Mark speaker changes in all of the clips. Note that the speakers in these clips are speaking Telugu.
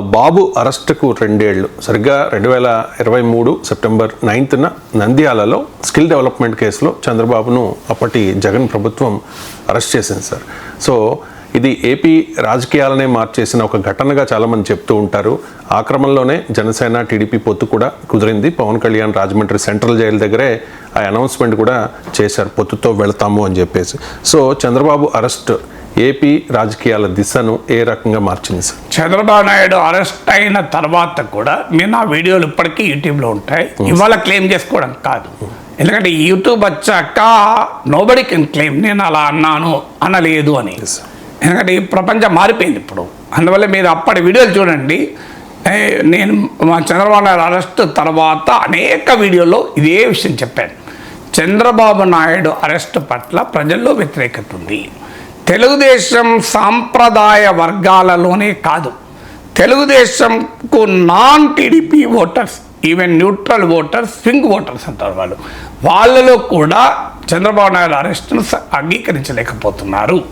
Speaker 1: బాబు అరెస్టుకు రెండేళ్ళు సరిగ్గా రెండు వేల ఇరవై మూడు సెప్టెంబర్ నైన్త్న నంద్యాలలో స్కిల్ డెవలప్మెంట్ కేసులో చంద్రబాబును అప్పటి జగన్ ప్రభుత్వం అరెస్ట్ చేసింది సార్. సో ఇది ఏపీ రాజకీయాలనే మార్చేసిన ఒక ఘటనగా చాలామంది చెప్తూ ఉంటారు. ఆ క్రమంలోనే జనసేన టీడీపీ పొత్తు కూడా కుదిరింది. పవన్ కళ్యాణ్ రాజమండ్రి సెంట్రల్ జైలు దగ్గరే ఆ అనౌన్స్మెంట్ కూడా చేశారు. పొత్తుతో వెళతాము అని చెప్పేసి. సో చంద్రబాబు అరెస్ట్ ఏపీ రాజకీయాల దిశను ఏ రకంగా మార్చింది సార్?
Speaker 2: చంద్రబాబు నాయుడు అరెస్ట్ అయిన తర్వాత కూడా నేను ఆ వీడియోలు ఇప్పటికీ యూట్యూబ్లో ఉంటాయి. ఇవాళ క్లెయిమ్ చేసుకోవడం కాదు. ఎందుకంటే యూట్యూబ్ వచ్చాక నోబడి కెన్ క్లెయిమ్ నేను అలా అన్నాను అనలేదు అని. ఎందుకంటే ఈ ప్రపంచం మారిపోయింది ఇప్పుడు. అందువల్ల మీరు అప్పటి వీడియోలు చూడండి. నేను మా చంద్రబాబు నాయుడు అరెస్ట్ తర్వాత అనేక వీడియోలో ఇదే విషయం చెప్పాను. చంద్రబాబు నాయుడు అరెస్ట్ పట్ల ప్రజల్లో వ్యతిరేకత ఉంది. తెలుగుదేశం సాంప్రదాయ వర్గాలలోనే కాదు. తెలుగుదేశంకు non TDP voters even neutral voters swing voters అంటారు వాళ్ళు. వాళ్ళలో కూడా చంద్రబాబు నాయుడు అరెస్ట్ను అంగీకరించలేకపోతున్నారు.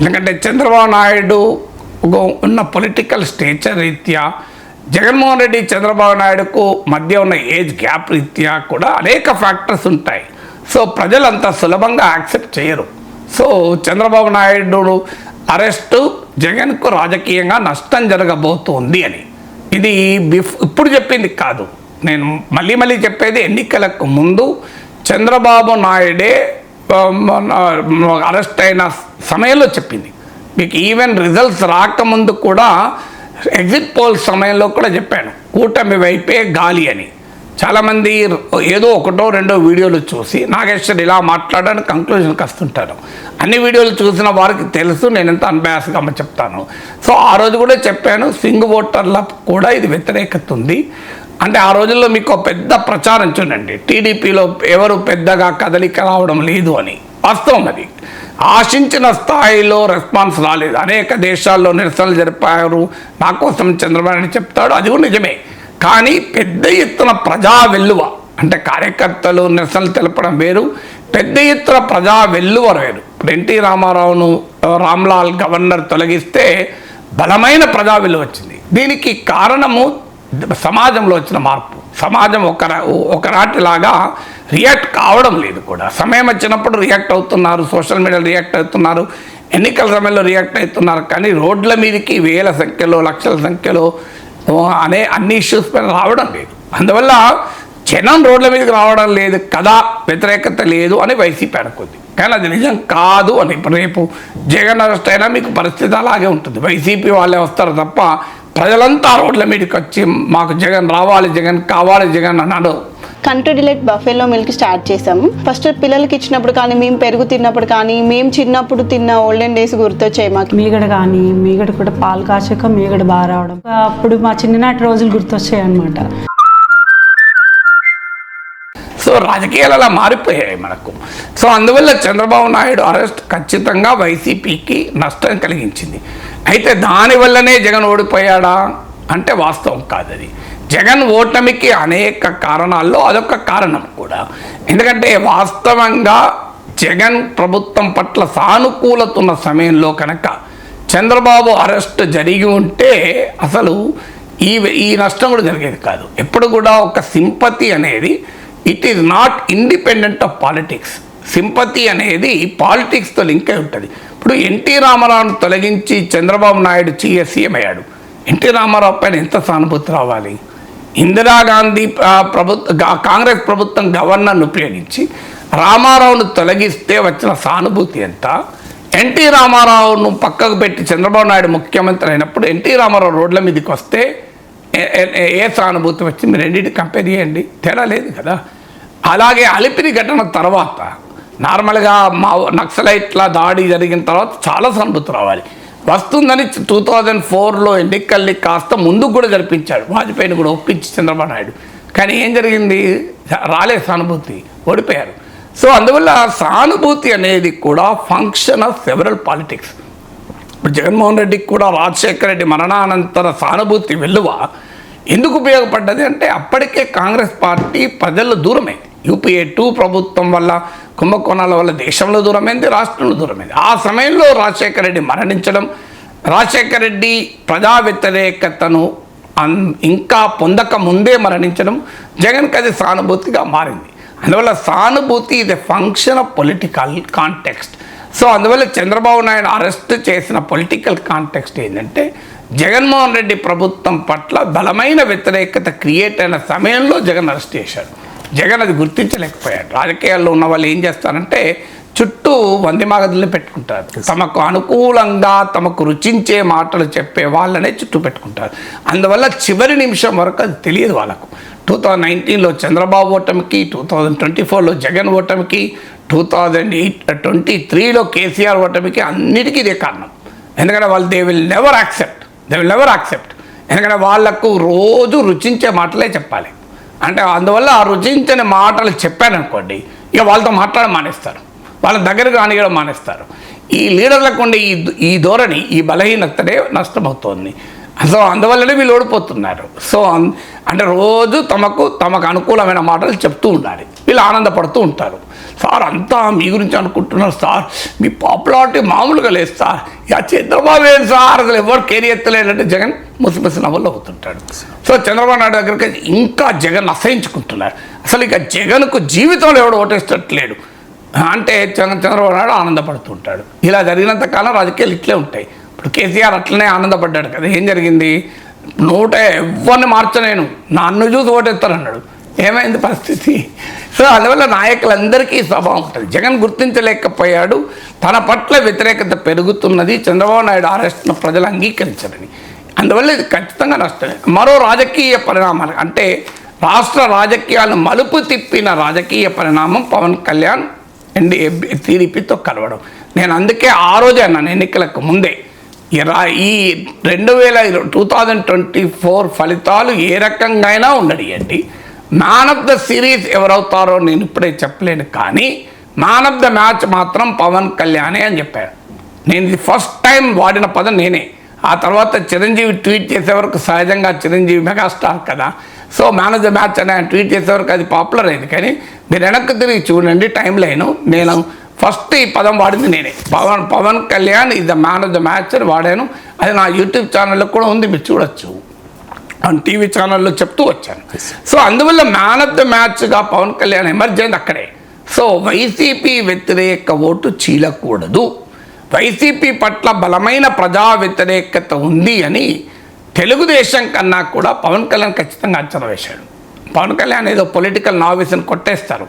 Speaker 2: ఎందుకంటే చంద్రబాబు నాయుడు ఒక- ఉన్న పొలిటికల్ స్టేచర్ రీత్యా జగన్మోహన్ రెడ్డి చంద్రబాబు నాయుడుకు మధ్య ఉన్న ఏజ్ గ్యాప్ రీత్యా కూడా అనేక ఫ్యాక్టర్స్ ఉంటాయి. సో ప్రజలంతా సులభంగా యాక్సెప్ట్ చేయరు. సో చంద్రబాబు నాయుడు అరెస్టు జగన్కు రాజకీయంగా నష్టం జరగబోతోంది అని. ఇది బిఫ్ ఇప్పుడు చెప్పింది కాదు. నేను మళ్ళీ మళ్ళీ చెప్పేది ఎన్నికలకు ముందు చంద్రబాబు నాయుడే అరెస్ట్ అయిన సమయంలో చెప్పింది. మీకు ఈవెన్ రిజల్ట్స్ రాకముందు కూడా ఎగ్జిట్ పోల్ సమయంలో కూడా చెప్పాను. కూటమి వైపే గాలి అని. చాలామంది ఏదో ఒకటో రెండో వీడియోలు చూసి నాగేశ్వర్ ఇలా మాట్లాడడానికి కంక్లూజన్కి వస్తుంటారు అన్ని వీడియోలు చూసిన వారికి తెలుసు నేను ఎంత అన్బయాస్గా చెప్తాను. సో ఆ రోజు కూడా చెప్పాను స్వింగ్ ఓటర్ల కూడా ఇది వ్యతిరేకత ఉంది. అంటే ఆ రోజుల్లో మీకు ఒక పెద్ద ప్రచారం చూడండి టీడీపీలో ఎవరు పెద్దగా కదలిక రావడం లేదు అని. వాస్తవం అది. ఆశించిన స్థాయిలో రెస్పాన్స్ రాలేదు. అనేక దేశాల్లో నిరసనలు జరిపారు. నా కోసం చంద్రబాబు చెప్తాడు. అది కూడా నిజమే. కానీ పెద్ద ఎత్తున ప్రజా వెల్లువ. అంటే కార్యకర్తలు నిరసనలు తెలపడం వేరు. పెద్ద ఎత్తున ప్రజా వెల్లువ వేరు. ఇప్పుడు ఎన్టీ రామారావును రామ్లాల్ గవర్నర్ తొలగిస్తే బలమైన ప్రజా విలువ వచ్చింది. దీనికి కారణము సమాజంలో వచ్చిన మార్పు. సమాజం ఒక ఒకనాటిలాగా రియాక్ట్ కావడం లేదు కూడా. సమయం వచ్చినప్పుడు రియాక్ట్ అవుతున్నారు సోషల్ మీడియాలో రియాక్ట్ అవుతున్నారు ఎన్నికల సమయంలో రియాక్ట్ అవుతున్నారు. కానీ రోడ్ల మీదకి వేల సంఖ్యలో లక్షల సంఖ్యలో అనే అన్ని ఇష్యూస్ పైన రావడం లేదు. అందువల్ల జనం రోడ్ల మీదకి రావడం లేదు కదా వ్యతిరేకత లేదు అని వైసీపీ అనుకుంది. కానీ అది నిజం కాదు అని రేపు జగన్ అరెస్ట్ అయినా మీకు పరిస్థితి అలాగే ఉంటుంది. వైసీపీ వాళ్ళే వస్తారు తప్ప ప్రజలంతా రోడ్ల మీదకి వచ్చి మాకు జగన్ రావాలి జగన్ కావాలి జగన్ అన్నాడు.
Speaker 3: Country delight buffalo milk start చేసాము ఫస్ట్ పిల్లలకి ఇచ్చినప్పుడు కానీ మేము పెరుగు తిన్నప్పుడు కానీ మేము చిన్నప్పుడు తిన్న ఓల్డెన్ డేస్ గుర్తొచ్చాయి మాకు.
Speaker 4: మీగడ కానీ మీగడ కూడా పాలు కాచాక మీగడ బాగా రావడం. అప్పుడు మా చిన్ననాటి రోజులు గుర్తొచ్చాయి అనమాట
Speaker 2: సో రాజకీయాలు అలా మారిపోయాయి మనకు. సో అందువల్ల చంద్రబాబు నాయుడు అరెస్ట్ ఖచ్చితంగా వైసీపీకి నష్టం కలిగించింది. అయితే దానివల్లనే జగన్ ఓడిపోయాడా? అంటే వాస్తవం కాదు అది జగన్ ఓటమికి అనేక కారణాల్లో అదొక కారణం కూడా. ఎందుకంటే వాస్తవంగా జగన్ ప్రభుత్వం పట్ల సానుకూలత ఉన్న సమయంలో కనుక చంద్రబాబు అరెస్ట్ జరిగి ఉంటే అసలు ఈ ఈ నష్టం కూడా జరిగేది కాదు. ఎప్పుడు కూడా ఒక సింపతి అనేది it is not independent of politics sympathy అనేది పాలిటిక్స్తో లింక్ అయి ఉంటుంది. ఇప్పుడు ఎన్టీ రామారావును తొలగించి చంద్రబాబు నాయుడు సీఎస్ సీఎం అయ్యాడు. ఎన్టీ రామారావు పైన ఎంత సానుభూతి రావాలి? ఇందిరాగాంధీ ప్రభుత్వ కాంగ్రెస్ ప్రభుత్వం గవర్నర్ను ఉపయోగించి రామారావును తొలగిస్తే వచ్చిన సానుభూతి ఎంత? ఎన్టీ రామారావును పక్కకు పెట్టి చంద్రబాబు నాయుడు ముఖ్యమంత్రి అయినప్పుడు ఎన్టీ రామారావు రోడ్ల మీదకి వస్తే ఏ- ఏ సానుభూతి వచ్చి మీరు రెండింటి కంపేర్ చేయండి. తేడా లేదు కదా. అలాగే అలిపిరి ఘటన తర్వాత నార్మల్గా మా నక్సలైట్ల దాడి జరిగిన తర్వాత చాలా సానుభూతి రావాలి. వస్తుందని టూ థౌజండ్ ఫోర్లో ఎన్నికల్ని కాస్త ముందుకు కూడా జరిపించాడు. వాజ్పేయిని కూడా ఒప్పించి చంద్రబాబు నాయుడు. కానీ ఏం జరిగింది? రాలే సానుభూతి ఓడిపోయారు. సో అందువల్ల సానుభూతి అనేది కూడా ఫంక్షన్ ఆఫ్ సెవరల్ పాలిటిక్స్ ఇప్పుడు జగన్మోహన్ రెడ్డికి కూడా రాజశేఖర రెడ్డి మరణానంతర సానుభూతి వెలువ ఎందుకు ఉపయోగపడ్డది అంటే అప్పటికే కాంగ్రెస్ పార్టీ ప్రజల్లో దూరమే యూపీఏ టూ ప్రభుత్వం వల్ల కుంభకోణాల వల్ల దేశంలో దూరమైంది రాష్ట్రంలో దూరమైంది. ఆ సమయంలో రాజశేఖర రెడ్డి మరణించడం రాజశేఖర రెడ్డి ప్రజా వ్యతిరేకతను అన్ ఇంకా పొందక ముందే మరణించడం జగన్కి అది సానుభూతిగా మారింది. అందువల్ల సానుభూతి ఇది function of political context. So అందువల్ల చంద్రబాబు నాయుడు అరెస్ట్ చేసిన పొలిటికల్ కాంటెక్స్ట్ ఏంటంటే జగన్మోహన్ రెడ్డి ప్రభుత్వం పట్ల బలమైన వ్యతిరేకత క్రియేట్ అయిన సమయంలో జగన్ అరెస్ట్ చేశాడు. జగన్ అది గుర్తించలేకపోయాడు. రాజకీయాల్లో ఉన్న వాళ్ళు ఏం చేస్తారంటే చుట్టూ వంది మాగదుల్ని పెట్టుకుంటారు. తమకు అనుకూలంగా తమకు రుచించే మాటలు చెప్పే వాళ్ళనే చుట్టూ పెట్టుకుంటారు. అందువల్ల చివరి నిమిషం వరకు అది తెలియదు వాళ్ళకు. టూ థౌజండ్ నైన్టీన్లో చంద్రబాబు ఓటమికి టూ థౌజండ్ ట్వంటీ ఫోర్లో జగన్ ఓటమికి టూ థౌజండ్ ఎయిట్ ట్వంటీ త్రీలో కేసీఆర్ ఓటమికి అన్నిటికీ ఇదే కారణం. ఎందుకంటే వాళ్ళు they will never accept. They will never accept. ఎందుకంటే వాళ్ళకు రోజు రుచించే మాటలే చెప్పాలి. అంటే అందువల్ల ఆ రుచించని మాటలు చెప్పారనుకోండి ఇక వాళ్ళతో మాట్లాడడం మానేస్తారు. వాళ్ళ దగ్గరకు రానియడం మానేస్తారు. ఈ లీడర్లకు ఉండే ఈ ఈ ధోరణి ఈ బలహీనతనే నష్టమవుతోంది. సో అందువల్లనే వీళ్ళు ఓడిపోతున్నారు. సో అంటే రోజు తమకు తమకు అనుకూలమైన మాటలు చెప్తూ ఉండాలి. వీళ్ళు ఆనందపడుతూ ఉంటారు. సార్ అంతా మీ గురించి అనుకుంటున్నారు సార్. మీ పాపులారిటీ మామూలుగా లేదు సార్. ఇక చంద్రబాబు ఏంటి సార్? అసలు ఎవరు కేరీ ఎత్తలేదంటే జగన్ ముసి నవ్వులు అవుతుంటాడు సో చంద్రబాబు నాయుడు దగ్గరికి ఇంకా జగన్ అసహించుకుంటున్నారు. అసలు ఇక జగన్కు జీవితంలో ఎవడు ఓటేస్తట్లేడు. అంటే చంద్ర చంద్రబాబు నాయుడు ఆనందపడుతుంటాడు ఇలా జరిగినంత కాలం రాజకీయాలు ఇట్లే ఉంటాయి. ఇప్పుడు కేసీఆర్ అట్లనే ఆనందపడ్డాడు కదా. ఏం జరిగింది? నూట ఎవరిని మార్చలేను. నన్ను చూసి ఓటేస్తారన్నాడు. ఏమైంది పరిస్థితి? సో అందువల్ల నాయకులందరికీ స్వభావం ఉంటుంది. జగన్ గుర్తించలేకపోయాడు. తన పట్ల వ్యతిరేకత పెరుగుతున్నది. చంద్రబాబు నాయుడు అరెస్ట్ను ప్రజలు అంగీకరించరని. అందువల్ల ఇది ఖచ్చితంగా నష్టమే. మరో రాజకీయ పరిణామాలు. అంటే రాష్ట్ర రాజకీయాలను మలుపు తిప్పిన రాజకీయ పరిణామం పవన్ కళ్యాణ్ అండ్ టీడీపీతో కలవడం. నేను అందుకే ఆ రోజే అన్నాను ఎన్నికలకు ముందే. ఈ ఈ రెండు వేల టూ థౌజండ్ ట్వంటీ ఫోర్ ఫలితాలు ఏ రకంగా అయినా ఉండడియండి మ్యాన్ ఆఫ్ ద సిరీస్ ఎవరవుతారో నేను ఇప్పుడే చెప్పలేను కానీ మ్యాన్ ఆఫ్ ద మ్యాచ్ మాత్రం పవన్ కళ్యాణే అని చెప్పారు. నేను ఇది ఫస్ట్ టైం వాడిన పదం నేనే. ఆ తర్వాత చిరంజీవి ట్వీట్ చేసే వరకు సహజంగా చిరంజీవి మెగాస్టార్ కదా. So man of the match అని ట్వీట్ చేసే వరకు అది పాపులర్ అయింది. కానీ మీరు వెనక్కి తిరిగి చూడండి టైం లేను నేను ఫస్ట్ ఈ పదం వాడింది నేనే. పవన్ పవన్ కళ్యాణ్ ఇది the man of the match అని వాడాను. అది నా యూట్యూబ్ ఛానల్లో కూడా ఉంది మీరు చూడొచ్చు. ఆన్ టీవీ ఛానల్లో చెప్తూ వచ్చాను. సో అందువల్ల మ్యాన్ ఆఫ్ ద మ్యాచ్గా పవన్ కళ్యాణ్ ఎమర్జ్ అయింది అక్కడే. సో వైసీపీ వ్యతిరేక ఓటు చీలకూడదు. వైసీపీ పట్ల బలమైన ప్రజా వ్యతిరేకత ఉంది అని తెలుగుదేశం కన్నా కూడా పవన్ కళ్యాణ్ ఖచ్చితంగా అంచనా వేశాడు. పవన్ కళ్యాణ్ ఏదో పొలిటికల్ నావిస్ని కొట్టేస్తారు.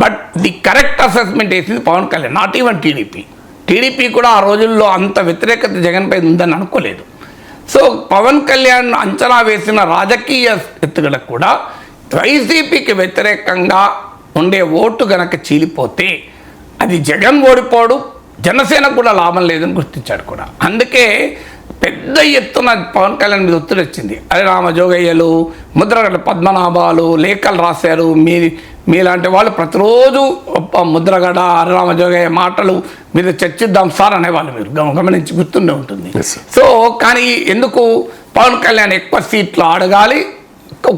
Speaker 2: బట్ ది కరెక్ట్ అసెస్మెంట్ వేసింది Pawan Kalyan not even TDP TDP కూడా ఆ రోజుల్లో అంత వ్యతిరేకత జగన్పై ఉందని అనుకోలేదు. సో పవన్ కళ్యాణ్ అంచనా వేసిన రాజకీయ ఎత్తుగడ కూడా వైసీపీకి వ్యతిరేకంగా ఉండే ఓటు గనక చీలిపోతే అది జగన్ ఓడిపోడు జనసేన కూడా లాభం లేదని గుర్తించాడు కూడా. అందుకే పెద్ద ఎత్తున పవన్ కళ్యాణ్ మీద ఒత్తిడి వచ్చింది. అరే రామజోగయ్యలు ముద్రగడ్డ పద్మనాభాలు లేఖలు రాశారు మీ మీలాంటి వాళ్ళు ప్రతిరోజు ముద్రగడ హరిరామజోగయ్య మాటలు మీద చర్చిద్దాం సార్ అనేవాళ్ళు మీరు. గమ- గమనించి గుర్తుండే ఉంటుంది. సో కానీ ఎందుకు? పవన్ కళ్యాణ్ ఎక్కువ సీట్లు అడగాలి.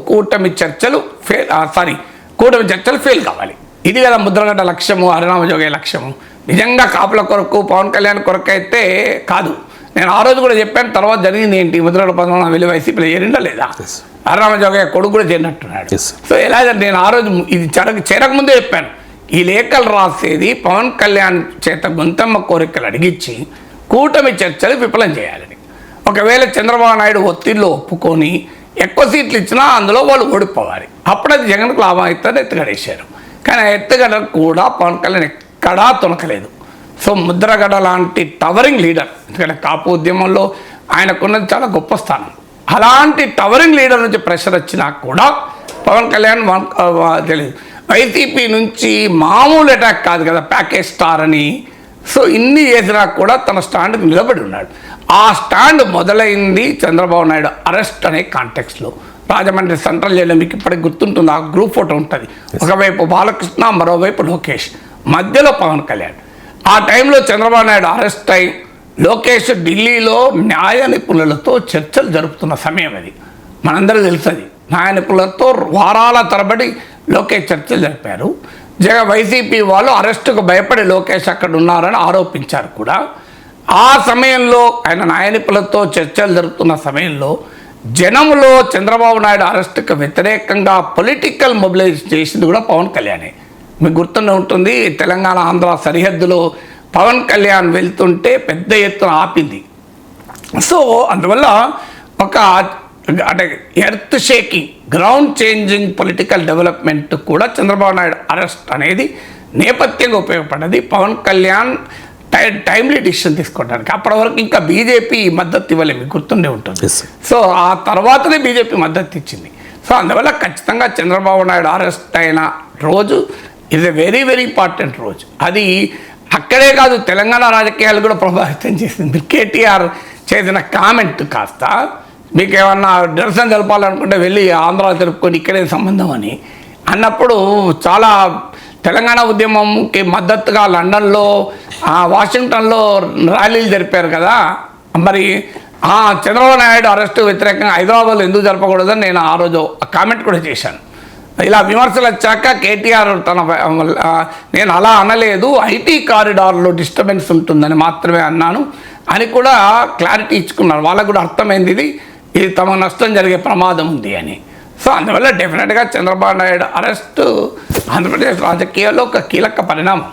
Speaker 2: కూటమి చర్చలు ఫెయిల్ సారీ కూటమి చర్చలు ఫెయిల్ కావాలి. ఇది కదా ముద్రగడ్డ లక్ష్యము హరిరామజోగయ్య లక్ష్యము. నిజంగా కాపుల కొరకు పవన్ కళ్యాణ్ కొరకు అయితే కాదు. నేను ఆ రోజు కూడా చెప్పాను తర్వాత జరిగింది ఏంటి? ముద్రగడ్డ పద్మనాభం వెళ్ళి వైసీపీలో చేరిందా లేదా?
Speaker 1: Yes.
Speaker 2: హరిరామజోగయ్య కొడుకు కూడా చేరినట్టున్నాడు. సో ఎలా నేను ఆ రోజు ఇది చెరక చేరకముందే చెప్పాను. ఈ లేఖలు రాసేది పవన్ కళ్యాణ్ చేత గొంతమ్మ కోరికలు అడిగించి కూటమి చర్చలు విఫలం చేయాలని. ఒకవేళ చంద్రబాబు నాయుడు ఒత్తిడిలో ఒప్పుకొని ఎక్కువ సీట్లు ఇచ్చినా అందులో వాళ్ళు ఓడిపోవాలి. అప్పుడు అది జగన్కు లాభం అవుతుంది ఎత్తుగడేశారు. కానీ ఆ ఎత్తుగడ కూడా పవన్ కళ్యాణ్ ఎక్కడా తొనకలేదు. సో ముద్రగడ లాంటి టవరింగ్ లీడర్. ఎందుకంటే కాపు ఉద్యమంలో ఆయనకున్నది చాలా గొప్ప స్థానం. అలాంటి టవరింగ్ లీడర్ నుంచి ప్రెషర్ వచ్చినా కూడా పవన్ కళ్యాణ్ తెలియదు వైసీపీ నుంచి మామూలు అటాక్ కాదు కదా ప్యాకేజ్ స్టార్ అని. సో ఇన్ని చేసినా కూడా తన స్టాండ్కి నిలబడి ఉన్నాడు. ఆ స్టాండ్ మొదలైంది చంద్రబాబు నాయుడు అరెస్ట్ అనే కాంటెక్స్లో రాజమండ్రి సెంట్రల్ జైల్లో మీకు ఇప్పటికి గుర్తుంటుంది ఆ గ్రూప్ ఫోటో ఉంటుంది. ఒకవైపు బాలకృష్ణ మరోవైపు లోకేష్. మధ్యలో పవన్ కళ్యాణ్. ఆ టైంలో చంద్రబాబు నాయుడు అరెస్ట్ అయి లోకేష్ ఢిల్లీలో న్యాయ నిపుణులతో చర్చలు జరుపుతున్న సమయం అది. మనందరూ తెలుస్తుంది న్యాయ నిపుణులతో వారాల తరబడి లోకేష్ చర్చలు జరిపారు. జగ వైసీపీ వాళ్ళు అరెస్టుకు భయపడి లోకేష్ అక్కడ ఉన్నారని ఆరోపించారు కూడా. ఆ సమయంలో ఆయన న్యాయ నిపుణులతో చర్చలు జరుపుతున్న సమయంలో జనంలో చంద్రబాబు నాయుడు అరెస్టుకు వ్యతిరేకంగా పొలిటికల్ మొబిలైజ్ చేసింది కూడా పవన్ కళ్యాణే. మీకు గుర్తుండే ఉంటుంది తెలంగాణ ఆంధ్ర సరిహద్దులో పవన్ కళ్యాణ్ వెళ్తుంటే పెద్ద ఎత్తున ఆపింది. సో అందువల్ల ఒక అంటే earth shaking ground changing political development కూడా చంద్రబాబు నాయుడు అరెస్ట్ అనేది నేపథ్యంగా ఉపయోగపడ్డది. పవన్ కళ్యాణ్ టై టైమ్లీ డిసిషన్ తీసుకోవడానికి. అప్పటి వరకు ఇంకా బీజేపీ మద్దతు ఇవ్వలేదు మీకు గుర్తుండే ఉంటుంది. సో ఆ తర్వాతనే బీజేపీ మద్దతు ఇచ్చింది. సో అందువల్ల ఖచ్చితంగా చంద్రబాబు నాయుడు అరెస్ట్ అయిన రోజు ఇది వెరీ వెరీ ఇంపార్టెంట్ రోజు అది అక్కడే కాదు తెలంగాణ రాజకీయాలు కూడా ప్రభావితం చేసింది. మీరు కేటీఆర్ చేసిన కామెంట్ కాస్త మీకు ఏమన్నా నిరసన తెలపాలనుకుంటే వెళ్ళి ఆంధ్ర తెలుపుకొని ఇక్కడే సంబంధం అని. అన్నప్పుడు చాలా తెలంగాణ ఉద్యమంకి మద్దతుగా లండన్లో ఆ, వాషింగ్టన్లో ర్యాలీలు జరిపారు కదా. మరి ఆ చంద్రబాబు నాయుడు అరెస్టు వ్యతిరేకంగా హైదరాబాద్లో ఎందుకు జరపకూడదని నేను ఆ రోజు కామెంట్ కూడా చేశాను. ఇలా విమర్శలు వచ్చాక కేటీఆర్ తన నేను అలా అనలేదు. ఐటీ కారిడార్లో డిస్టర్బెన్స్ ఉంటుందని మాత్రమే అన్నాను. అని కూడా క్లారిటీ ఇచ్చుకున్నారు. వాళ్ళకు కూడా అర్థమైంది ఇది. ఇది తమ నష్టం జరిగే ప్రమాదం ఉంది అని. సో అందువల్ల డెఫినెట్గా చంద్రబాబు నాయుడు అరెస్టు ఆంధ్రప్రదేశ్ రాజకీయాల్లో ఒక కీలక పరిణామం.